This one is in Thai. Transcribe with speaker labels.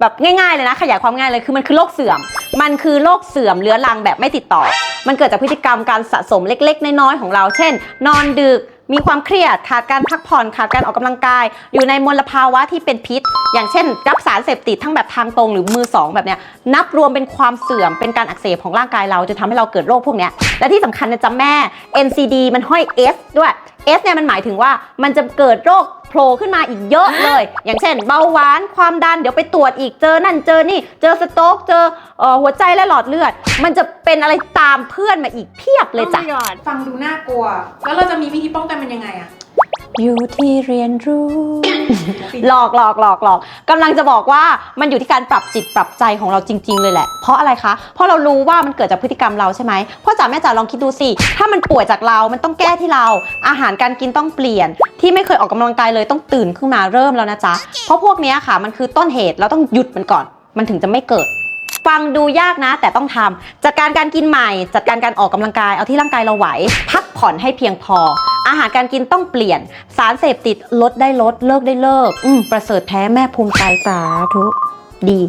Speaker 1: แบบง่ายๆเลยนะขยายความง่ายเลยคือมันคือโรคเสื่อม มันคือโรคเสื่อมเรื้อรังแบบไม่ติดต่อ มันเกิดจากพฤติกรรมการสะสมเล็ก ๆ น้อยๆของเรา เช่น นอนดึกมีความเครียดขาดการพักผ่อนขาดการออกกำลังกาย อยู่ในมลภาวะที่เป็นพิษ อย่างเช่น รับสารเสพติดทั้งแบบทางตรงหรือมือสองแบบเนี้ยนับรวมเป็นความเสื่อมเป็นการอักเสบของร่างกายเราจะทำให้เราเกิดโรคพวกเนี้ยและที่สำคัญนะจ๊ะแม่ NCD มันห้อย S ด้วย S เนี่ยมันหมายถึงว่ามันจะเกิดโรคโผล่ขึ้นมาอีกเยอะเลย อย่างเช่น เบาหวานความดันเดี๋ยวไปตรวจอีกเจอนั่นเจอนี่ เจอสโตรกเจอเอ่อหัวใจและหลอดเลือด มันจะเป็นอะไรตามเพื่อนมาอีกเพียบเลยจ้ะ
Speaker 2: Oh my god ฟังดูน่ากลัว แล้วเราจะมีวิธีป้องกันมันยังไงอะ
Speaker 1: อยู่ที่เรียนรู้ หลอกหลอกหลอกหลอกกำลังจะบอกว่ามันอยู่ที่การปรับจิตปรับใจของเราจริง ๆ เลยแหละ เพราะอะไรคะ เพราะเรารู้ว่ามันเกิดจากพฤติกรรมเราใช่ไหมพ่อจ๋าแม่จ๋าลองคิดดูสิ ถ้ามันป่วยจากเรา มันต้องแก้ที่เรา อาหารการกินต้องเปลี่ยน ที่ไม่เคยออกกำลังกายเลยต้องตื่นขึ้นมาเริ่มแล้วนะจ๊ะ เพราะพวกนี้ค่ะ มันคือต้นเหตุเราต้องหยุดมันก่อน มันถึงจะไม่เกิดฟังดูยากนะ แต่ต้องทำจัดการการกินใหม่ จัดการการออกกำลังกายเอาที่ร่างกายเราไหว พักผ่อนให้เพียงพอ อาหารการกินต้องเปลี่ยน สารเสพติดลดได้ลดเลิกได้เลิก อืประเสริฐแท้แม่ภูมิใจสาธุดี